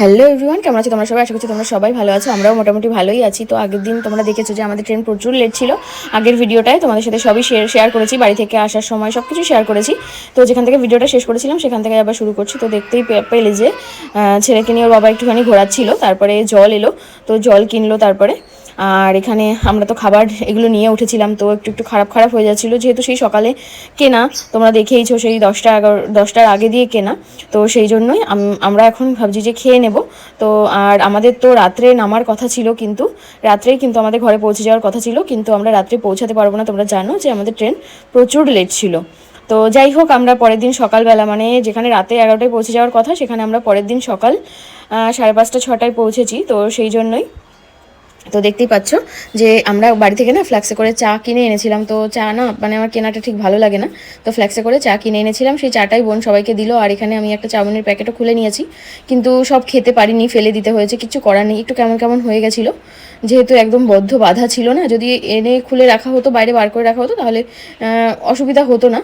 Hello everyone, কেমন আছো তোমরা সবাই? আশা করছি তোমরা সবাই ভালো আছো, আমরাও মোটামুটি ভালোই আছি। তো আগের দিন তোমরা দেখেছ যে আমাদের ট্রেন প্রচুর লেট ছিল। আগের ভিডিওটায় তোমাদের সাথে সবই শেয়ার শেয়ার করেছি, বাড়ি থেকে আসার সময় সব কিছু শেয়ার করেছি। তো যেখান থেকে ভিডিওটা শেষ করেছিলাম, সেখান থেকে আবার শুরু করছি। তো দেখতেই পেলে যে ছেলেকে নিয়ে ওর বাবা একটুখানি ঘোরাচ্ছিল, তারপরে জল এলো। তো জল কিনলো তারপরে। আর এখানে আমরা তো খাবার এগুলো নিয়ে উঠেছিলাম, তো একটু একটু খারাপ খারাপ হয়ে যাচ্ছিল। যেহেতু সেই সকালে কেনা, তোমরা দেখেইছো সেই দশটা এগারো, দশটার আগে দিয়ে কেনা। তো সেই জন্যই আমরা এখন ভাবছি যে খেয়ে নেব। তো আর আমাদের তো রাত্রে নামার কথা ছিল কিন্তু, রাত্রেই কিন্তু আমাদের ঘরে পৌঁছে যাওয়ার কথা ছিল, কিন্তু আমরা রাত্রে পৌঁছাতে পারব না। তোমরা জানো যে আমাদের ট্রেন প্রচুর লেট ছিল। তো যাই হোক, আমরা পরের দিন সকালবেলা মানে যেখানে রাতে এগারোটায় পৌঁছে যাওয়ার কথা, সেখানে আমরা পরের দিন সকাল সাড়ে পাঁচটা, ছটায় পৌঁছেছি। তো সেই জন্যই তো দেখতেই পাচ্ছ যে আমরা বাড়ি থেকে না ফ্ল্যাক্সে করে চা কিনে এনেছিলাম। তো চা না মানে আমার কেনাটা ঠিক ভালো লাগে না। তো ফ্ল্যাক্সে করে চা কিনে এনেছিলাম, সেই চাটাই বোন সবাইকে দিল আর এখানে আমি একটা চাউমিনের প্যাকেটও খুলে নিয়েছি। কিন্তু সব খেতে পারিনি, ফেলে দিতে হয়েছে, কিছু করার নেই, একটু কেমন কেমন হয়ে গেছিল। যেহেতু একদম বদ্ধ বাধা ছিল না, যদি এনে খুলে রাখা হতো, বাইরে বার করে রাখা হতো, তাহলে অসুবিধা হতো না।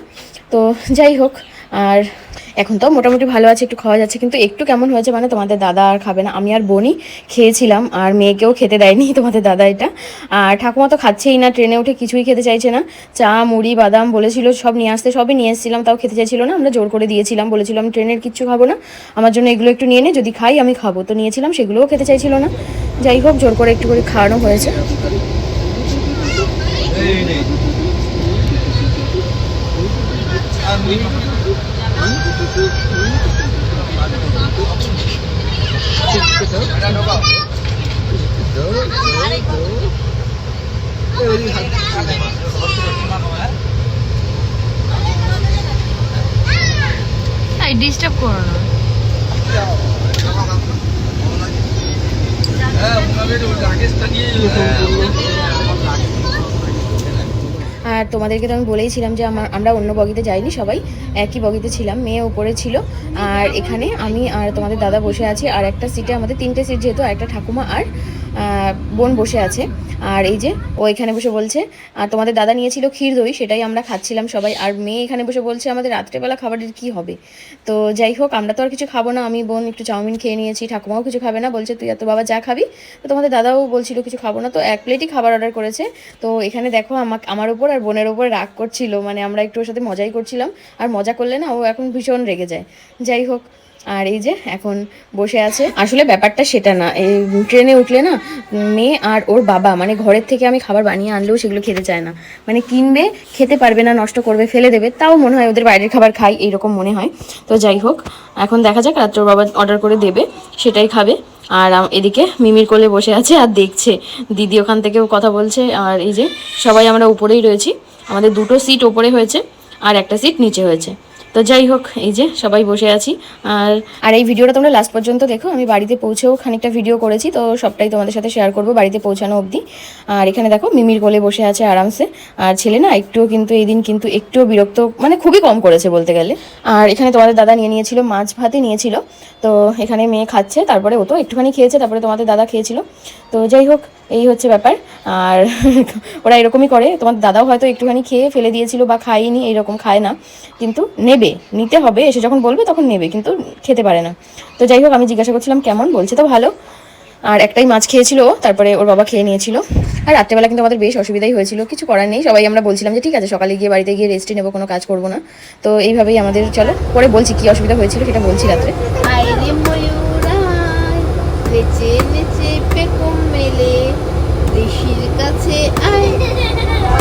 তো যাই হোক, আর এখন তো মোটামুটি ভালো আছে, একটু খাওয়া যাচ্ছে, কিন্তু একটু কেমন হয়েছে মানে তোমাদের দাদা আর খাবে না। আমি আর বোনই খেয়েছিলাম, আর মেয়েকেও খেতে দেয়নি তোমাদের দাদা এটা। আর ঠাকুমা তো খাচ্ছেই না, ট্রেনে উঠে কিছুই খেতে চাইছে না। চা, মুড়ি, বাদাম বলেছিল, সব নিয়ে আসতে, সবই নিয়ে এসেছিলাম, তাও খেতে চাইছিল না, আমরা জোর করে দিয়েছিলাম বলেছিলাম ট্রেনের কিচ্ছু খাব না, আমার জন্য এগুলো একটু নিয়ে নে, যদি খাই আমি খাব। তো নিয়েছিলাম, সেগুলোও খেতে চাইছিল না। যাই হোক, জোর করে একটু করে খাওয়ানো হয়েছে। এই ডিস্টার্ব করো না তোমাদেরকে তো আমি বলেইছিলাম যে আমার আমরা অন্য বগিতে যাইনি সবাই, একই বগিতে ছিলাম, মেয়ে ওপরে ছিল। আর এখানে আমি আর তোমাদের দাদা বসে আছি। আর একটা সিটে আমাদের তিনটে সিট যেহেতু একটা ঠাকুমা আর বোন বসে আছে। আর এই যে ও এখানে বসে বলছে, আর তোমাদের দাদা নিয়েছিল ক্ষীর দই, সেটাই আমরা খাচ্ছিলাম সবাই। আর মেয়ে এখানে বসে বলছে, আমাদের রাত্রেবেলা খাবারের কি হবে? তো যাই হোক, আমরা তো আর কিছু খাব না। আমি, বোন, একটু চাউমিন খেয়ে নিয়েছি, ঠাকুমাও কিছু খাবে না। বলছে, তুই এত বাবা যা খাবি? তো তোমাদের দাদাও বলছিল, কিছু খাব না। তো এক প্লেটই খাবার অর্ডার করেছে। তো এখানে দেখো, আমাকে, আমার ওপর আর বোনের ওপর রাগ করছিল। মানে আমরা একটু ওর সাথে মজাই করছিলাম। আর মজা করলে না, ও এখন ভীষণ রেগে যায়। যাই হোক আর এই যে এখন বসে আছে। আসলে ব্যাপারটা সেটা না। এই ট্রেনে উঠলে না মেয়ে আর ওর বাবা মানে ঘরের থেকে আমি খাবার বানিয়ে আনলেও সেগুলো খেতে চায় না। মানে কিনবে, খেতে পারবে না, নষ্ট করবে, ফেলে দেবে, তাও মনে হয় ওদের বাইরের খাবার খাই, এইরকম মনে হয়। তো যাই হোক, এখন দেখা যাক, রাত্রে বাবা অর্ডার করে দেবে, সেটাই খাবে। আর এদিকে মিমির কোলে বসে আছে আর দেখছে। দিদি ওখান থেকেও কথা বলছে, আর এই যে সবাই আমরা উপরেই রয়েছি। আমাদের দুটো সিট ওপরে হয়েছে, আর একটা সিট নিচে হয়েছে। তো যাই হোক, এই যে সবাই বসে আছি। আর আর এই ভিডিওটা তোমরা লাস্ট পর্যন্ত দেখো, আমি বাড়িতে পৌঁছেও খানিকটা ভিডিও করেছি, তো সবটাই তোমাদের সাথে শেয়ার করব বাড়িতে পৌঁছানো অবধি। আর এখানে দেখো, মিমির কোলে বসে আছে আরামসে। আর ছেলে না একটুও কিন্তু এই দিন কিন্তু একটুও বিরক্ত মানে খুবই কম করেছে বলতে গেলে। আর এখানে তোমাদের দাদা নিয়ে নিয়েছিল মাছ ভাতই নিয়েছিল, তো এখানে মেয়ে খাচ্ছে, তারপরে ও তো একটুখানি খেয়েছে, তারপরে তোমাদের দাদা খেয়েছিল। তো যাই হোক, এই হচ্ছে ব্যাপার। আর ওরা এরকমই করে তোমার দাদাও হয়তো একটুখানি খেয়ে ফেলে দিয়েছিল বা খাইনি এইরকম খায় না, কিন্তু নেবে। নিতে হবে এসে যখন বলবে তখন নেবে, কিন্তু খেতে পারে না। তো যাই হোক, আমি জিজ্ঞাসা করছিলাম, কেমন? বলছে তো ভালো। আর একটাই মাছ খেয়েছিল, তারপরে ওর বাবা খেয়ে নিয়েছিল। আর রাত্রেবেলা কিন্তু আমাদের বেশ অসুবিধাই হয়েছিল, কিছু করার নেই। সবাই আমরা বলছিলাম যে, ঠিক আছে, সকালে গিয়ে বাড়িতে গিয়ে রেস্টে নেব, কোনো কাজ করব না। তো এইভাবেই আমাদের, চলো, পরে বলছি কি অসুবিধা হয়েছিল, সেটা বলছি রাত্রে। মেলে ঋষির কাছে আয়।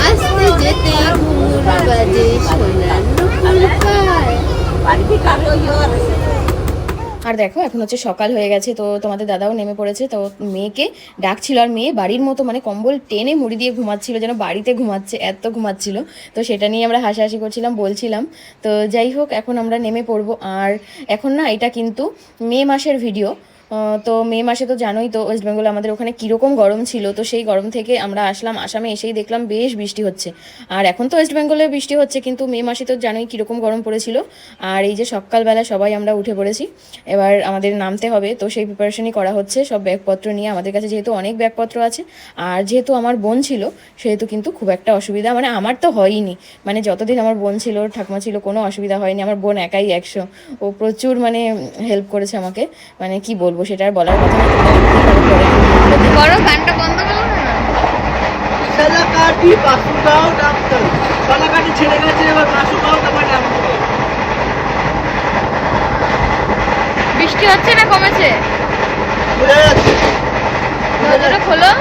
আসতে যেতে ঘুমুর বাজে সোনার আর দেখো, এখন হচ্ছে সকাল হয়ে গেছে, তো তোমাদের দাদাও নেমে পড়েছে, তো মেয়েকে ডাকছিল আর মেয়ে বাড়ির মতো মানে কম্বল টেনে মুড়ি দিয়ে ঘুমাচ্ছিল, যেন বাড়িতে ঘুমাচ্ছে, এত ঘুমাচ্ছিল। তো সেটা নিয়ে আমরা হাসাহাসি করছিলাম, বলছিলাম। তো যাই হোক, এখন আমরা নেমে পড়ব। আর এখন না, এটা কিন্তু মে মাসের ভিডিও তো মে মাসে তো জানোই তো ওয়েস্ট বেঙ্গল আমাদের ওখানে কীরকম গরম ছিল, তো সেই গরম থেকে আমরা আসলাম, আসামে এসেই দেখলাম বেশ বৃষ্টি হচ্ছে। আর এখন তো ওয়েস্ট বেঙ্গলে বৃষ্টি হচ্ছে, কিন্তু মে মাসে তো জানোই কীরকম গরম পড়েছিল। আর এই যে সকালবেলা সবাই আমরা উঠে পড়েছি, এবার আমাদের নামতে হবে, তো সেই প্রিপারেশনই করা হচ্ছে, সব ব্যাগপত্র নিয়ে। আমাদের কাছে যেহেতু অনেক ব্যাগপত্র আছে, আর যেহেতু আমার বোন ছিল, সেহেতু কিন্তু খুব একটা অসুবিধা মানে আমার তো হয়ইনি। মানে যতদিন আমার বোন ছিল, ঠাকুমা ছিল, কোনো অসুবিধা হয়নি, আমার বোন একাই একশো। ও প্রচুর মানে হেল্প করেছে আমাকে মানে কি বলব? বলব সেটা আর বলার কথা না। বড় গানটা বন্ধ করো না? ছেড়ে গেছে এবার বৃষ্টি হচ্ছে না কমেছে? দরজাটা খোলো।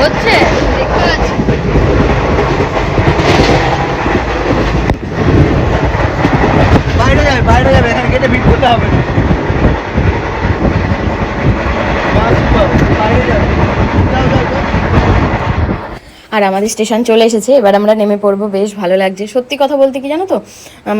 হচ্ছে? দেখতে পাচ্ছি। বাইরে যাবে বাইরে যাবে এখানে গেটে ভিড় করতে হবে না। বাসুগাঁও, বাইরে যাবে যাও যাও যাও আর আমাদের স্টেশন চলে এসেছে। এবার আমরা নেমে পড়ব। বেশ ভালো লাগছে। সত্যি কথা বলতে কি জানো তো?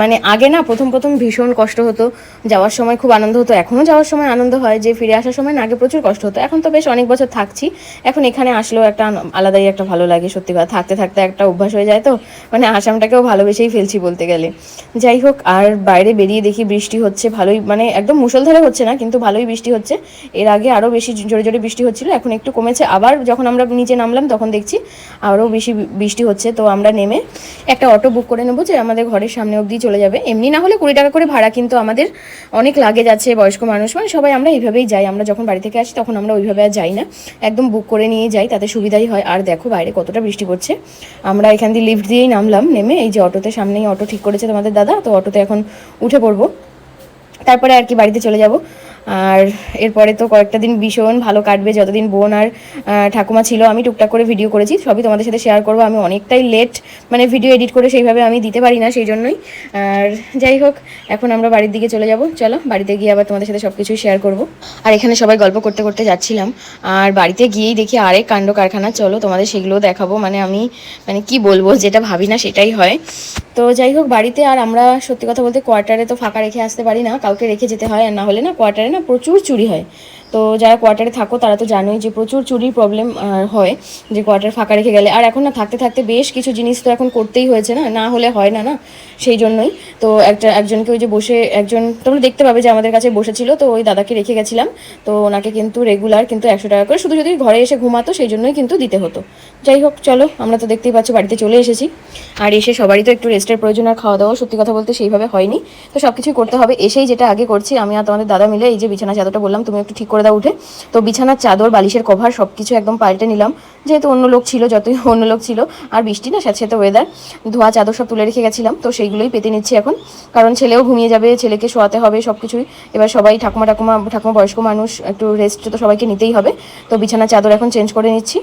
মানে আগে না প্রথম প্রথম ভীষণ কষ্ট হতো। যাওয়ার সময় খুব আনন্দ হতো। এখনও যাওয়ার সময় আনন্দ হয় যে ফিরে আসার সময় না, আগে প্রচুর কষ্ট হতো। এখন তো বেশ অনেক বছর থাকছি। এখন এখানে আসলেও একটা আলাদাই একটা ভালো লাগে সত্যি কথা। থাকতে থাকতে একটা অভ্যাস হয়ে যায় তো। মানে আসামটাকেও ভালোবেসেই ফেলছি বলতে গেলে। যাই হোক, আর বাইরে বেরিয়ে দেখি বৃষ্টি হচ্ছে। ভালোই মানে একদম মুষলধারে হচ্ছে না, কিন্তু ভালোই বৃষ্টি হচ্ছে। এর আগে আরও বেশি জোরে জোরে বৃষ্টি হচ্ছিল। এখন একটু কমেছে। আবার যখন আমরা নিচে নামলাম, তখন দেখছি আরও বেশি বৃষ্টি হচ্ছে, তো আমরা নেমে একটা অটো বুক করে নেব যে আমাদের ঘরের সামনে অবধি চলে যাবে। এমনি না হলে কুড়ি টাকা করে ভাড়া কিন্তু আমাদের অনেক লাগেজ আছে, বয়স্ক মানুষ মানে সবাই আমরা এইভাবেই যাই। আমরা যখন বাড়ি থেকে আসি তখন আমরা ওইভাবে আর যাই না। একদম বুক করে নিয়ে যাই, তাতে সুবিধাই হয়। আর দেখো বাইরে কতটা বৃষ্টি পড়ছে। আমরা এখান দিয়ে লিফট দিয়েই নামলাম, নেমে এই যে অটোতে সামনেই অটো ঠিক করেছে তোমাদের দাদা, তো অটোতে এখন উঠে পড়ব। তারপরে আর কি বাড়িতে চলে যাব। আর এরপরে তো কয়েকটা দিন ভীষণ ভালো কাটবে, যতদিন বোন আর ঠাকুমা ছিল, আমি টুকটাক করে ভিডিও করেছি, সবই তোমাদের সাথে শেয়ার করব। আমি অনেকটাই লেট মানে ভিডিও এডিট করে সেইভাবে আমি দিতে পারি না সেই জন্যই। আর যাই হোক, এখন আমরা বাড়ির দিকে চলে যাব। চলো, বাড়িতে গিয়ে আবার তোমাদের সাথে সব কিছুই শেয়ার করব। আর এখানে সবাই গল্প করতে করতে যাচ্ছিলাম। আর বাড়িতে গিয়েই দেখি আরেক কাণ্ড কারখানা। চলো, তোমাদের সেগুলোও দেখাবো। মানে আমি মানে কি বলব, যেটা ভাবি না সেটাই হয়। তো যাই হোক, বাড়িতে আর আমরা সত্যি কথা বলতে কোয়ার্টারে তো ফাঁকা রেখে আসতে পারি না, কাউকে রেখে যেতে হয় আর না হলে না কোয়ার্টারে না প্রচুর চুরি হয়। তো যারা কোয়ার্টারে থাকো, তারা তো জানোই যে প্রচুর চুরির প্রবলেম হয় যে কোয়ার্টার ফাঁকা রেখে গেলে। আর এখন না, থাকতে থাকতে বেশ কিছু জিনিস তো এখন করতেই হয়েছে না না হলে হয় না না? সেই জন্যই। তো একটা, একজনকে ওই যে বসে, একজন, তোমরা দেখতে পাবে যে আমাদের কাছে বসেছিল, তো ওই দাদাকে রেখে গেছিলাম। তো ওনাকে কিন্তু রেগুলার কিন্তু একশো টাকা করে, শুধু যদি ঘরে এসে ঘুমাতো, সেই জন্যই কিন্তু দিতে হতো। যাই হোক, চলো, আমরা তো দেখতেই পাচ্ছ বাড়িতে চলে এসেছি। আর এসে সবারই তো একটু রেস্টের প্রয়োজন আর খাওয়া দাওয়া সত্যি কথা বলতে সেইভাবে হয়নি। তো সব কিছুই করতে হবে। এসেই যেটা আগে করছি, আমি আর তোমাদের দাদা মিলে এই যে বিছানা চাদরটা বললাম তুমি একটু ঠিক দাও উঠে। তো বিছানার চাদর, বালিশের কভার সব কিছু একদম পাল্টে নিলাম। যেহেতু অন্য লোক ছিল, যতই অন্য লোক ছিল, আর বৃষ্টি না সাথে সাথে ওয়েদার ধোয়া, চাদর সব তুলে রেখে গেছিলাম। তো সেইগুলোই পেতে নিচ্ছি এখন। কারণ ছেলেও ঘুমিয়ে যাবে, ছেলেকে শোয়াতে হবে সব কিছুই এবার সবাই ঠাকুমা ঠাকুমা ঠাকুমা বয়স্ক মানুষ, একটু রেস্ট তো সবাইকে নিতেই হবে। তো বিছানার চাদর এখন চেঞ্জ করে নিচ্ছি।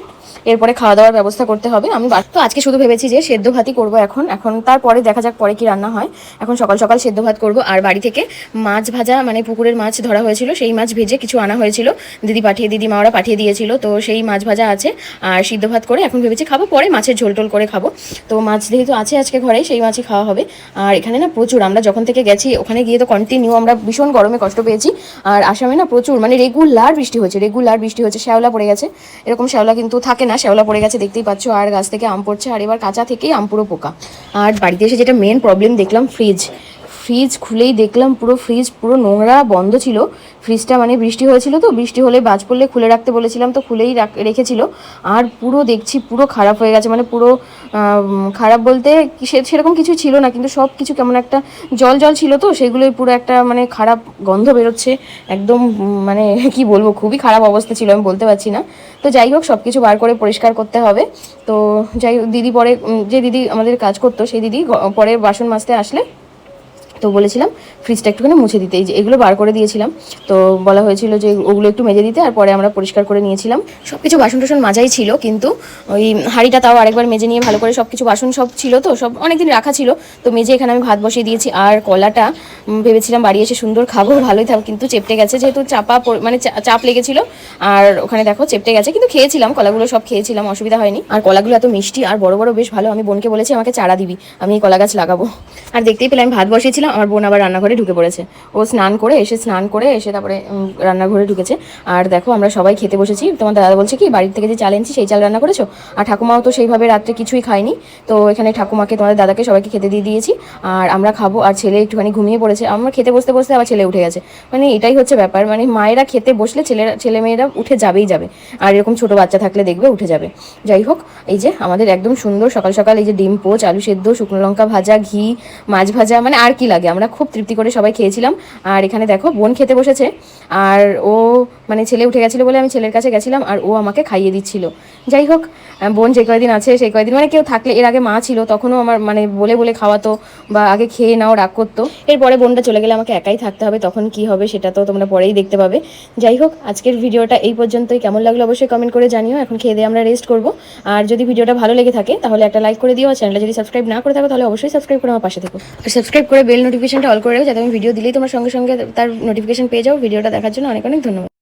এরপরে খাওয়া দাওয়ার ব্যবস্থা করতে হবে। আমি তো আজকে শুধু ভেবেছি যে সেদ্ধ ভাতই করব এখন। এখন তারপরে দেখা যাক পরে কি রান্না হয়। এখন সকাল সকাল সেদ্ধ ভাত করব। আর বাড়ি থেকে মাছ ভাজা মানে পুকুরের মাছ ধরা হয়েছিল, সেই মাছ ভেজে কিছু আনা হয়েছিল। দিদি পাঠিয়ে দিদি মাওরা পাঠিয়ে দিয়েছিল, তো সেই মাছ ভাজা আছে। আর সিদ্ধ ভাত করে এখন ভেবেছি খাব, পরে মাছের ঝোল টোল করে খাব। তো মাছ যেহেতু আছে আজকে ঘরে, সেই মাছই খাওয়া হবে। আর এখানে না প্রচুর, আমরা যখন থেকে গেছি, ওখানে গিয়ে তো কন্টিনিউ আমরা ভীষণ গরমে কষ্ট পেয়েছি। আর আসামে না প্রচুর মানে রেগুলার বৃষ্টি হচ্ছে রেগুলার বৃষ্টি হচ্ছে শ্যাওলা পড়ে গেছে। এরকম শ্যাওলা কিন্তু থাকে না। শ্যাওলা পড়ে গেছে, দেখতেই পাচ্ছ, আর গাছ থেকে আম পড়ছে, আর এবার কাঁচা থেকেই আম পুরো পোকা। আর বাড়িতে এসে যেটা মেন প্রবলেম দেখলাম ফ্রিজ ফ্রিজ খুলেই দেখলাম পুরো ফ্রিজ পুরো নোংরা বন্ধ ছিল। ফ্রিজটা মানে বৃষ্টি হয়েছিল তো, বৃষ্টি হলে বাজ পড়লে খুলে রাখতে বলেছিলাম তো খুলেই রাখ- রেখেছিল। আর পুরো দেখছি পুরো খারাপ হয়ে গেছে মানে পুরো খারাপ বলতে সেরকম কিছু ছিল না, কিন্তু সব কিছু কেমন একটা জল জল ছিল তো, সেগুলোই পুরো একটা মানে খারাপ গন্ধ বেরোচ্ছে। একদম মানে কি বলব, খুবই খারাপ অবস্থা ছিল, আমি বলতে পারছি না। তো যাই হোক, সব কিছু বার করে পরিষ্কার করতে হবে। তো যাই হোক, দিদি পরে যে দিদি আমাদের কাজ করতো, সেই দিদি পরে বাসন মাজতে আসলে তো বলেছিলাম ফ্রিজটা একটুখানি মুছে দিতে। এই যে এগুলো বার করে দিয়েছিলাম। তো বলা হয়েছিল যে ওগুলো একটু মেজে দিতে, আর পরে আমরা পরিষ্কার করে নিয়েছিলাম। সব কিছু বাসন টাসন মাজাই ছিল, কিন্তু ওই হাঁড়িটা তাও আরেকবার মেজে নিয়ে ভালো করে সব কিছু বাসন সব ছিল তো, সব অনেকদিন রাখা ছিল। তো মেজে এখানে আমি ভাত বসিয়ে দিয়েছি, আর কলাটা ভেবেছিলাম বাড়ি এসে সুন্দর খাব, ভালোই থাকবে কিন্তু চেপটে গেছে যেহেতু চাপা মানে চাপ লেগেছিল। আর ওখানে দেখো চেপটে গেছে, কিন্তু খেয়েছিলাম, কলাগুলো সব খেয়েছিলাম, অসুবিধা হয়নি। আর কলাগুলো এত মিষ্টি, আর বড় বড় বেশ ভালো, আমি বোনকে বলেছি আমাকে চারা দিবি, আমি কলা গাছ লাগাবো। আর দেখতেই পেলাম আমি ভাত বসিয়েছিলাম আমার বোন আবার রান্নাঘরে ঢুকে পড়েছে। ও স্নান করে এসে স্নান করে এসে তারপরে রান্নাঘরে ঢুকেছে। আর দেখো, আমরা সবাই খেতে বসেছি। তোমার দাদা বলছে কি, বাড়ির থেকে যে চাল এনেছি, সেই চাল রান্না করেছ? আর ঠাকুমাও তো সেইভাবে রাত্রে কিছুই খায়নি। তো এখানে ঠাকুমাকে, তোমাদের দাদাকে সবাইকে খেতে দিয়ে দিয়েছি। আর আমরা খাব। আর ছেলে একটুখানি ঘুমিয়ে পড়েছে। আমার খেতে বসতে বসতে আবার ছেলে উঠে গেছে। মানে এটাই হচ্ছে ব্যাপার। মানে মায়েরা খেতে বসলে ছেলেরা, ছেলে মেয়েরা উঠে যাবেই যাবে। আর এরকম ছোট বাচ্চা থাকলে দেখবে উঠে যাবে। যাই হোক, এই যে আমাদের একদম সুন্দর সকাল সকাল এই যে ডিম পোচ, আলু সেদ্ধ, শুকনো লঙ্কা ভাজা, ঘি, মাছ ভাজা মানে আর কি লাগে। আমরা খুব তৃপ্তি করে সবাই খেয়েছিলাম। আর এখানে দেখো, বোন খেতে বসেছে। আর ও মানে ছেলে উঠে গেছিল বলে আমি ছেলের কাছে গেছিলাম আর ও আমাকে খাইয়ে দিচ্ছিল। যাই হোক বোন যে কয়দিন আছে সেই কয়দিন। মানে কেউ থাকলে, এর আগে মা ছিল, তখনও আমার মানে বলে বলে খাওয়াতো বা আগে খেয়ে নাও, রাগ করতো। এরপরে বোনটা চলে গেলে আমাকে একাই থাকতে হবে, তখন কি হবে সেটা তো তোমরা পরেই দেখতে পাবে। যাই হোক, আজকের ভিডিওটা এই পর্যন্তই। কেমন লাগল অবশ্যই কমেন্ট করে জানিও। এখন খেয়ে দিয়ে আমরা রেস্ট করব। আর যদি ভিডিওটা ভালো লেগে থাকে, তাহলে একটা লাইক করে দিও। চ্যানেলটা যদি সাবস্ক্রাইব না করে থাকো, তাহলে অবশ্যই সাবস্ক্রাইব করে আমার পাশে থেকো। আর সাবস্ক্রাইব করে বেল নোটিফিকেশনটা অল করে রাখো। যাতে আমি ভিডিও দিলেই তোমার সঙ্গে সঙ্গে তার নোটিফিকেশন পেয়ে যাও। ভিডিওটা দেখার জন্য অনেক অনেক ধন্যবাদ।